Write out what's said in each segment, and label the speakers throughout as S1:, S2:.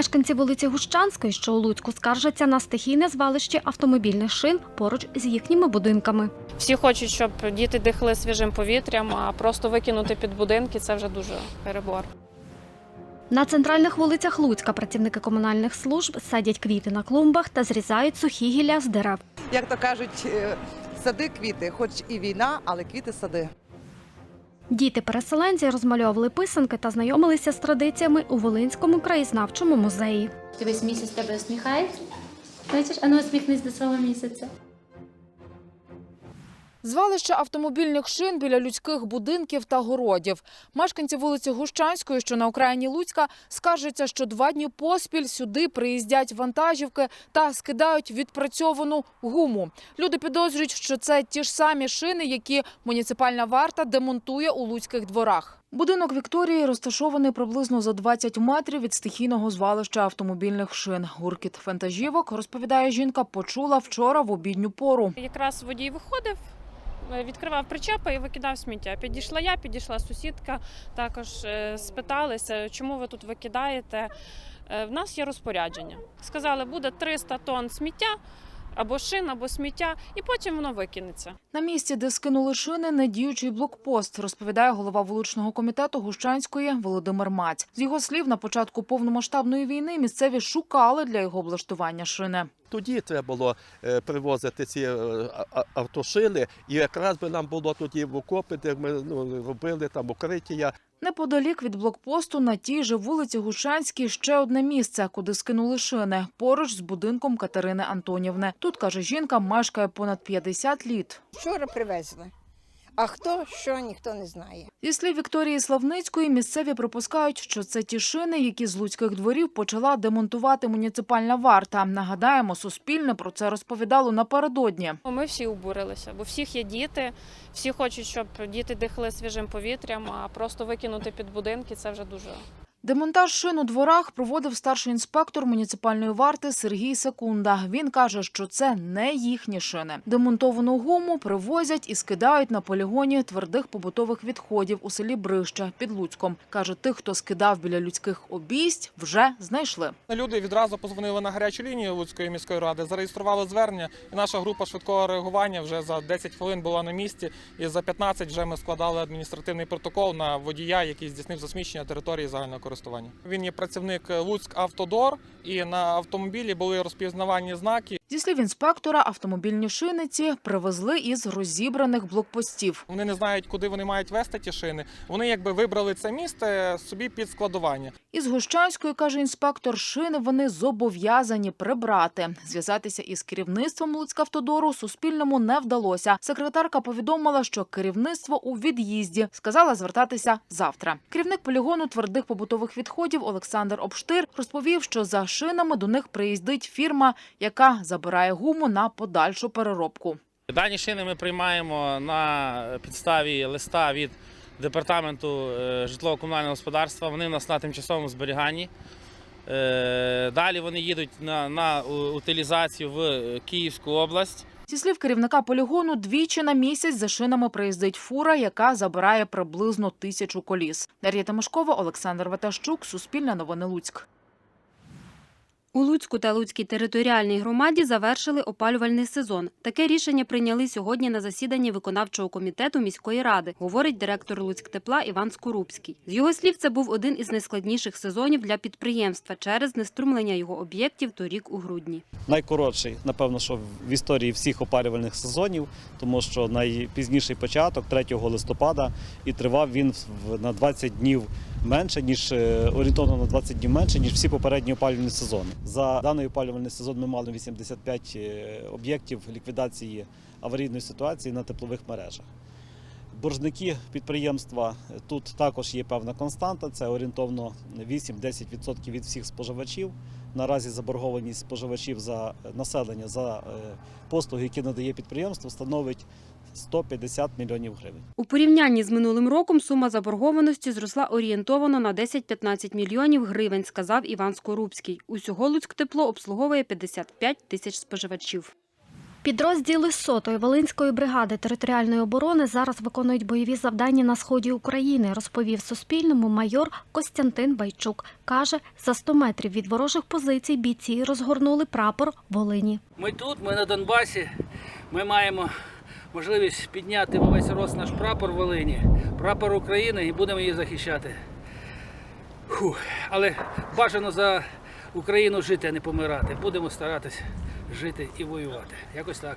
S1: Мешканці вулиці Гущанської, що у Луцьку, скаржаться на стихійне звалище автомобільних шин поруч з їхніми будинками.
S2: Всі хочуть, щоб діти дихали свіжим повітрям, а просто викинути під будинки це вже дуже перебор.
S1: На центральних вулицях Луцька працівники комунальних служб садять квіти на клумбах та зрізають сухі гілля з дерев.
S3: як то кажуть, е, сади квіти, хоч і війна, але квіти сади.
S1: Діти-переселенці розмальовували писанки та знайомилися з традиціями у Волинському краєзнавчому музеї.
S4: Ти весь місяць тебе усміхається. Бачиш, а ну усміхнись до свого місяця.
S5: Звалище автомобільних шин біля людських будинків та городів. Мешканці вулиці Гущанської, що на окраїні Луцька, скаржаться, що два дні поспіль сюди приїздять вантажівки та скидають відпрацьовану гуму. Люди підозрюють, що це ті ж самі шини, які муніципальна варта демонтує у луцьких дворах. Будинок Вікторії розташований приблизно за 20 метрів від стихійного звалища автомобільних шин. Гуркіт вантажівок, розповідає жінка, почула вчора в обідню пору.
S2: Якраз водій виходив, відкривав причепи і викидав сміття. Підійшла я, підійшла сусідка, також е, спиталися, чому ви тут викидаєте. Е, В нас є розпорядження. Сказали, буде 300 тонн сміття. Або шин, або сміття, і потім воно викинеться.
S5: На місці, де скинули шини, недіючий блокпост, розповідає голова вуличного комітету Гущанської Володимир Маць. З його слів, на початку повномасштабної війни місцеві шукали для його облаштування шини.
S6: Тоді треба було е, привозити ці е, автошини, і якраз би нам було тоді в окопи, де ми ну, робили там укриття.
S5: Неподалік від блокпосту на тій же вулиці Гучанській ще одне місце, куди скинули шини, поруч з будинком Катерини Антонівни. Тут, каже жінка, мешкає понад 50 літ.
S7: Вчора привезли. А хто що, ніхто не знає.
S5: Зі слів Вікторії Славницької, місцеві припускають, що це ті шини, які з луцьких дворів почала демонтувати муніципальна варта. Нагадаємо, Суспільне про це розповідало напередодні.
S2: Ми всі обурилися, бо всіх є діти, всі хочуть, щоб діти дихали свіжим повітрям, а просто викинути під будинки це вже дуже
S5: Демонтаж шин у дворах проводив старший інспектор муніципальної варти Сергій Секунда. Він каже, що це не їхні шини. Демонтовану гуму привозять і скидають на полігоні твердих побутових відходів у селі Брище під Луцьком. Каже, тих, хто скидав біля людських обійсть, вже знайшли.
S8: Люди відразу позвонили на гарячу лінію Луцької міської ради, зареєстрували звернення, і наша група швидкого реагування вже за 10 хвилин була на місці, і за 15 вже ми складали адміністративний протокол на водія, який здійснив засмічення території загального користування. Він є працівник Луцьк Автодор, і на автомобілі були розпізнавальні знаки.
S5: Зі слів інспектора, автомобільні шиниці привезли із розібраних блокпостів.
S8: Вони не знають, куди вони мають вести ті шини. Вони якби вибрали це місце собі під складування.
S5: Із Гущанської, каже інспектор, шини вони зобов'язані прибрати. Зв'язатися із керівництвом Луцькавтодору Суспільному не вдалося. Секретарка повідомила, що керівництво у від'їзді. Сказала звертатися завтра. Керівник полігону твердих побутових відходів Олександр Обштир розповів, що за шинами до них приїздить фірма, яка забирає гуму на подальшу переробку.
S9: Дані шини ми приймаємо на підставі листа від департаменту е, житлово-комунального господарства. Вони в нас на тимчасовому зберіганні. Е, Далі вони їдуть на, на утилізацію в Київську область.
S5: Зі слів керівника полігону, двічі на місяць за шинами приїздить фура, яка забирає приблизно тисячу коліс. Дар'я Тимошкова, Олександр Ватащук, Суспільне новини Луцьк.
S10: У Луцьку та Луцькій територіальній громаді завершили опалювальний сезон. Таке рішення прийняли сьогодні на засіданні виконавчого комітету міської ради, говорить директор Луцьктепла Іван Скорубський. З його слів, це був один із найскладніших сезонів для підприємства через неструмлення його об'єктів торік у грудні.
S11: найкоротший, напевно, що в історії всіх опалювальних сезонів, тому що найпізніший початок 3 листопада і тривав він на 20 днів менше, ніж е, орієнтовно на 20 днів менше, ніж всі попередні опалювальні сезони. За даний опалювальний сезон ми мали 85 е, об'єктів ліквідації аварійної ситуації на теплових мережах. Боржники підприємства е, тут також є певна константа, це орієнтовно 8-10% від всіх споживачів. Наразі заборгованість споживачів за населення за послуги, які надає підприємство, становить 150 мільйонів гривень.
S10: У порівнянні з минулим роком сума заборгованості зросла орієнтовано на 10-15 мільйонів гривень, сказав Іван Скорубський. Усього Луцьктепло обслуговує 55 тисяч споживачів.
S1: Підрозділи сотої Волинської бригади територіальної оборони зараз виконують бойові завдання на сході України, розповів Суспільному майор Костянтин Байчук. Каже, за 100 метрів від ворожих позицій бійці розгорнули прапор Волині.
S12: Ми тут, ми на Донбасі. Ми маємо можливість підняти весь рост наш прапор Волині, прапор України і будемо її захищати. Фух. Але бажано за Україну жити, а не помирати. Будемо старатись жити і воювати. Якось так.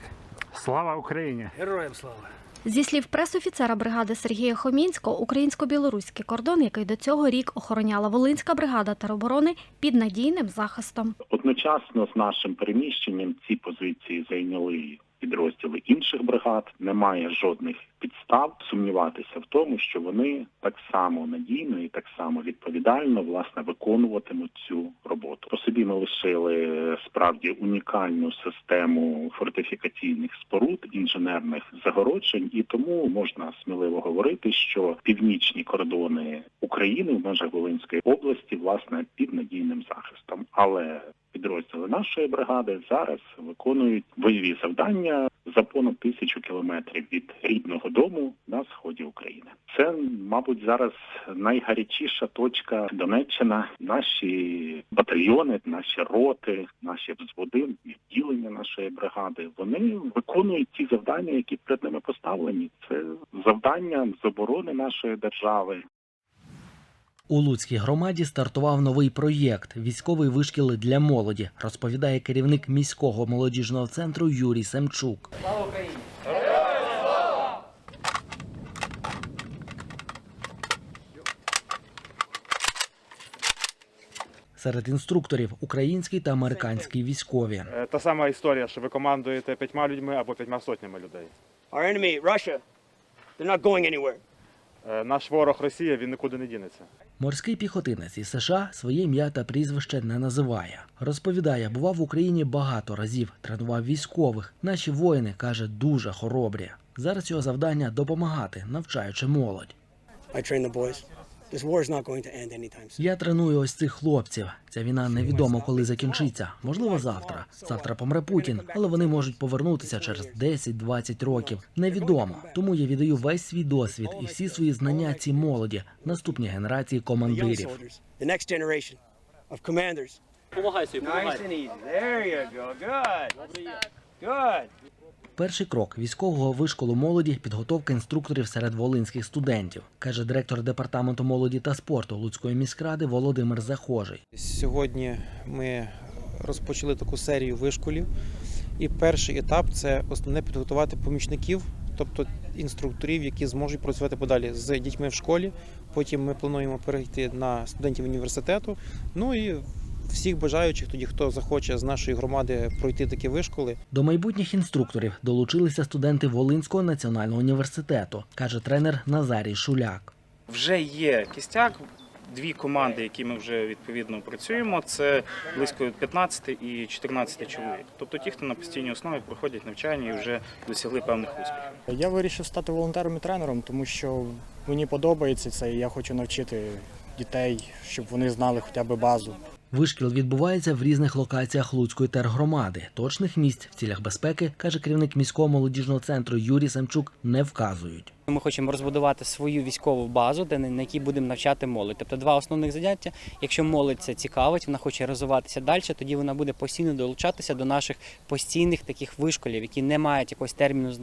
S13: Слава Україні!
S12: Героям слава!
S1: Зі слів пресофіцера бригади Сергія Хомінського, українсько-білоруський кордон, який до цього рік охороняла Волинська бригада тероборони, під надійним захистом.
S13: Одночасно з нашим переміщенням ці позиції зайняли підрозділи інших бригад. Немає жодних підстав сумніватися в тому, що вони так само надійно і так само відповідально власне виконуватимуть цю роботу. По собі ми лишили е, справді унікальну систему фортифікаційних споруд, інженерних загороджень, і тому можна сміливо говорити, що північні кордони України в межах Волинської області власне під надійним захистом, але підрозділи нашої бригади зараз виконують бойові завдання за понад тисячу кілометрів від рідного дому на сході України. Це, мабуть, зараз найгарячіша точка Донеччина. Наші батальйони, наші роти, наші взводи, відділення нашої бригади. Вони виконують ті завдання, які перед ними поставлені. Це завдання з оборони нашої держави,
S14: У Луцькій громаді стартував новий проєкт Військовий вишкіл для молоді, розповідає керівник міського молодіжного центру Юрій Семчук.
S12: Слава Україні!
S14: Серед інструкторів українські та американські військові.
S13: Е, Та сама історія, що ви командуєте п'ятьма людьми або п'ятьма сотнями людей.
S12: Our enemy, Russia, they're not going anywhere.
S13: Е, Наш ворог Росія він нікуди не дінеться.
S14: Морський піхотинець із США своє ім'я та прізвище не називає. Розповідає, бував в Україні багато разів, тренував військових. Наші воїни каже дуже хоробрі. Зараз його завдання допомагати, навчаючи молодь.
S12: I train the boys. This war is not going to end anytime soon.
S14: Я треную ось цих хлопців. Ця війна невідомо коли закінчиться. Можливо, завтра. Завтра помре Путін, але вони можуть повернутися через 10-20 років. Невідомо. Тому я віддаю весь свій досвід і всі свої знання цій молоді, наступній генерації командирів.
S9: Помагай собі, помагай.
S14: Перший крок військового вишколу молоді підготовка інструкторів серед волинських студентів, каже директор департаменту молоді та спорту Луцької міськради Володимир Захожий.
S15: Сьогодні ми розпочали таку серію вишколів. І перший етап це основне підготувати помічників, тобто інструкторів, які зможуть працювати подалі з дітьми в школі. Потім ми плануємо перейти на студентів університету. Ну і всіх бажаючих, тоді хто захоче з нашої громади пройти такі вишколи,
S14: До майбутніх інструкторів долучилися студенти Волинського національного університету, каже тренер Назарій Шуляк.
S16: Вже є кістяк. Дві команди, які ми вже відповідно працюємо, це близько 15 і 14 чоловік. Тобто ті, хто на постійній основі проходять навчання і вже досягли певних успіхів.
S17: Я вирішив стати волонтером і тренером, тому що мені подобається це, і я хочу навчити дітей, щоб вони знали хоча б базу.
S14: Вишкіл відбувається в різних локаціях Луцької тергромади. Точних місць в цілях безпеки, каже керівник міського молодіжного центру Юрій Семчук, не вказують.
S18: Ми хочемо розбудувати свою військову базу, де на якій будемо навчати молодь. Тобто два основних заняття. Якщо молодь це цікавить, вона хоче розвиватися далі, тоді вона буде постійно долучатися до наших постійних таких вишколів, які не мають якогось терміну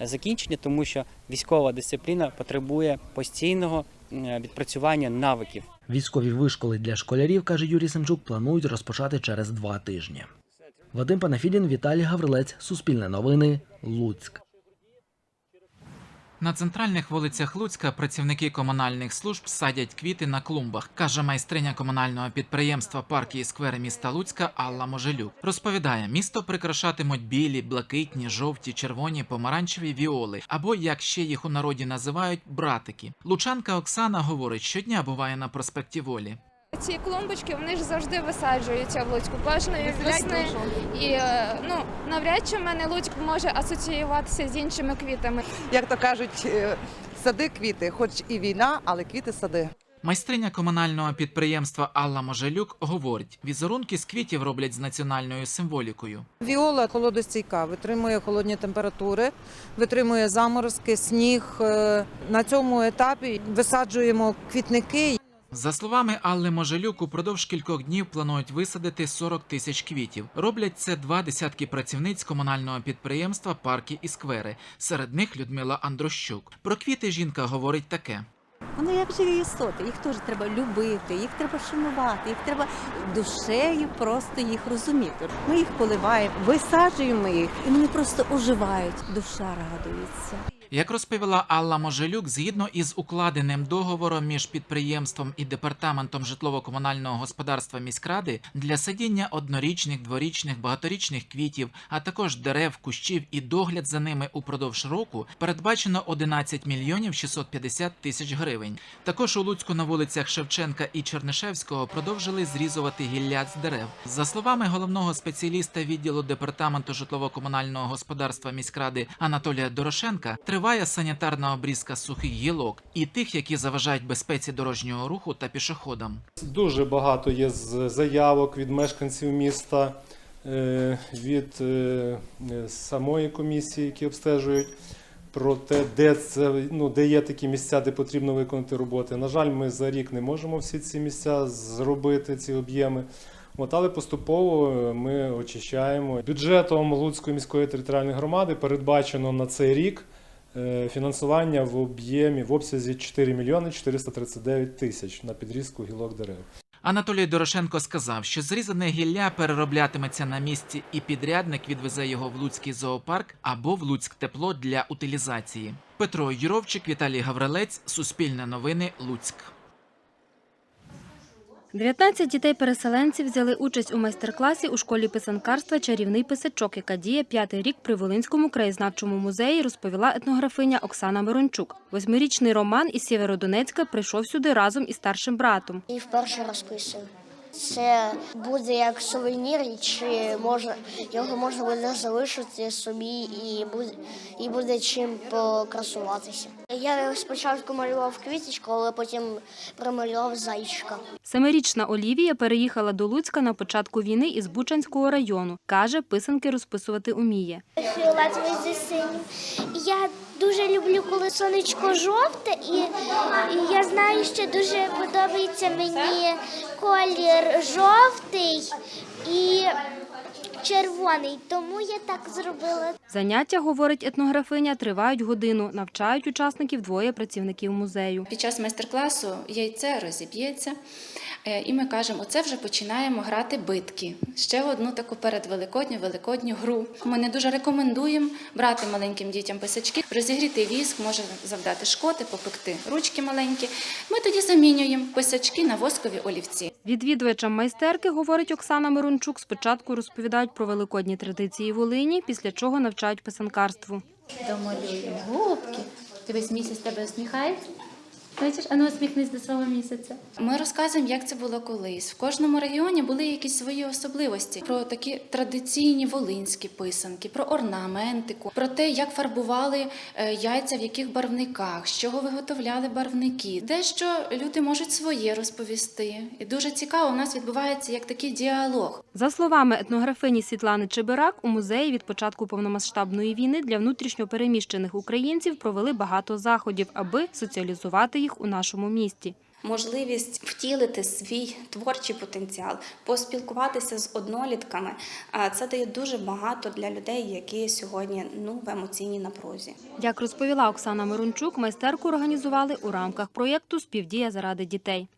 S18: закінчення, тому що військова дисципліна потребує постійного відпрацювання навиків.
S14: Військові вишколи для школярів, каже Юрій Семчук, планують розпочати через два тижні. Вадим Панафідін, Віталій Гаврилець, Суспільне новини, Луцьк.
S19: На центральних вулицях Луцька працівники комунальних служб садять квіти на клумбах, каже майстриня комунального підприємства парки і сквери міста Луцька Алла Можелюк. Розповідає, місто прикрашатимуть білі, блакитні, жовті, червоні, помаранчеві віоли, або як ще їх у народі називають братики. Лучанка Оксана говорить, щодня буває на проспекті Волі.
S20: Ці клумбочки вони ж завжди висаджуються в Луцьку кожної весни. І е, ну навряд чи в мене Луцьк може асоціюватися з іншими квітами.
S3: Як то кажуть, е, сади квіти, хоч і війна, але квіти сади.
S19: Майстриня комунального підприємства Алла Можелюк говорить, візерунки з квітів роблять з національною символікою.
S21: Віола холодостійка, витримує холодні температури, витримує заморозки, сніг. Е, На цьому етапі висаджуємо квітники.
S19: За словами Алли Можелюк, упродовж кількох днів планують висадити 40 тисяч квітів. Роблять це два десятки працівниць комунального підприємства Парки і сквери. Серед них Людмила Андрощук. Про квіти жінка говорить таке.
S22: Вони як живі істоти, їх теж треба любити, їх треба шанувати, їх треба душею просто їх розуміти. Ми їх поливаємо, висаджуємо їх, і вони просто оживають. Душа радується.
S19: Як розповіла Алла Можелюк, згідно із укладеним договором між підприємством і департаментом житлово-комунального господарства міськради для садіння однорічних, дворічних, багаторічних квітів, а також дерев, кущів і догляд за ними упродовж року передбачено 11 мільйонів 650 тисяч гривень. Також у Луцьку на вулицях Шевченка і Чернишевського продовжили зрізувати гілля з дерев. За словами головного спеціаліста відділу департаменту житлово-комунального господарства міськради Анатолія Дорошенка, триває санітарна обрізка сухих гілок і тих, які заважають безпеці дорожнього руху та пішоходам.
S23: Дуже багато є заявок від мешканців міста, е, від е, е, самої комісії, які обстежують. Про те, де це ну де є такі місця, де потрібно виконати роботи. На жаль, ми за рік не можемо всі ці місця зробити, ці об'єми. От, але поступово ми очищаємо. Бюджетом Луцької міської територіальної громади передбачено на цей рік фінансування в об'ємі в обсязі 4 мільйони 439 тисяч на підрізку гілок дерев.
S19: Анатолій Дорошенко сказав, що зрізане гілля перероблятиметься на місці, і підрядник відвезе його в Луцький зоопарк або в Луцьк тепло для утилізації. Петро Юровчик, Віталій Гаврилець, Суспільне новини, Луцьк.
S10: 19 дітей-переселенців взяли участь у майстер-класі у школі писанкарства Чарівний писачок, яка діє п'ятий рік при Волинському краєзнавчому музеї, розповіла етнографиня Оксана Мирончук. Восьмирічний Роман із Сєвєродонецька прийшов сюди разом із старшим братом.
S24: І вперше розписую. Це буде як сувенір, і чи можна його можна буде залишити собі і буде і буде чим покрасуватися. Я спочатку малював квіточку, але потім промалював зайчика.
S10: Семирічна Олівія переїхала до Луцька на початку війни із Бучанського району. Каже, писанки розписувати уміє.
S24: Фіолетовий зі синім. Я дуже люблю, коли сонечко жовте, і, і я знаю, що дуже подобається мені колір жовтий і червоний, тому я так зробила.
S10: Заняття, говорить етнографиня, тривають годину. Навчають учасників двоє працівників музею.
S25: Під час майстер-класу яйце розіб'ється, е, і ми кажемо, оце вже починаємо грати битки. Ще одну таку передвеликодню, великодню гру. Ми не дуже рекомендуємо брати маленьким дітям писачки, розігріти віск, може завдати шкоди, попекти ручки маленькі. Ми тоді замінюємо писачки на воскові олівці.
S10: Відвідувачам майстерки, говорить Оксана Мирончук, спочатку розповідають про великодні традиції Волині, після чого навчають писанкарству.
S4: Домалюємо губки. весь місяць тебе усміхається. Бачиш, а ну усміхнись до свого місяця.
S25: Ми розказуємо, як це було колись. В кожному регіоні були якісь свої особливості про такі традиційні волинські писанки, про орнаментику, про те, як фарбували е, яйця в яких барвниках, з чого виготовляли барвники. Дещо люди можуть своє розповісти. І дуже цікаво, у нас відбувається як такий діалог.
S10: За словами етнографині Світлани Чебирак, у музеї від початку повномасштабної війни для внутрішньопереміщених українців провели багато заходів, аби соціалізувати їх у нашому місті.
S26: можливість втілити свій творчий потенціал, поспілкуватися з однолітками. Це дає дуже багато для людей, які сьогодні ну в емоційній напрузі.
S10: Як розповіла Оксана Мирончук, майстерку організували у рамках проєкту Співдія заради дітей.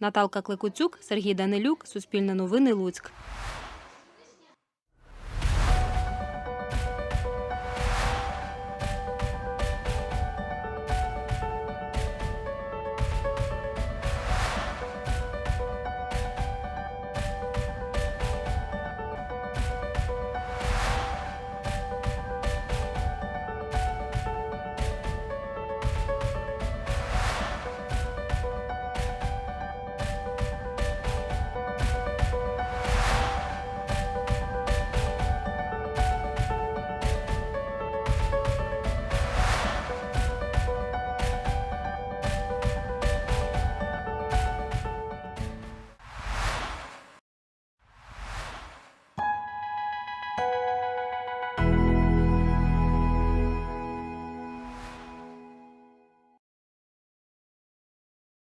S10: Наталка Кликуцюк, Сергій Данилюк, Суспільне новини, Луцьк.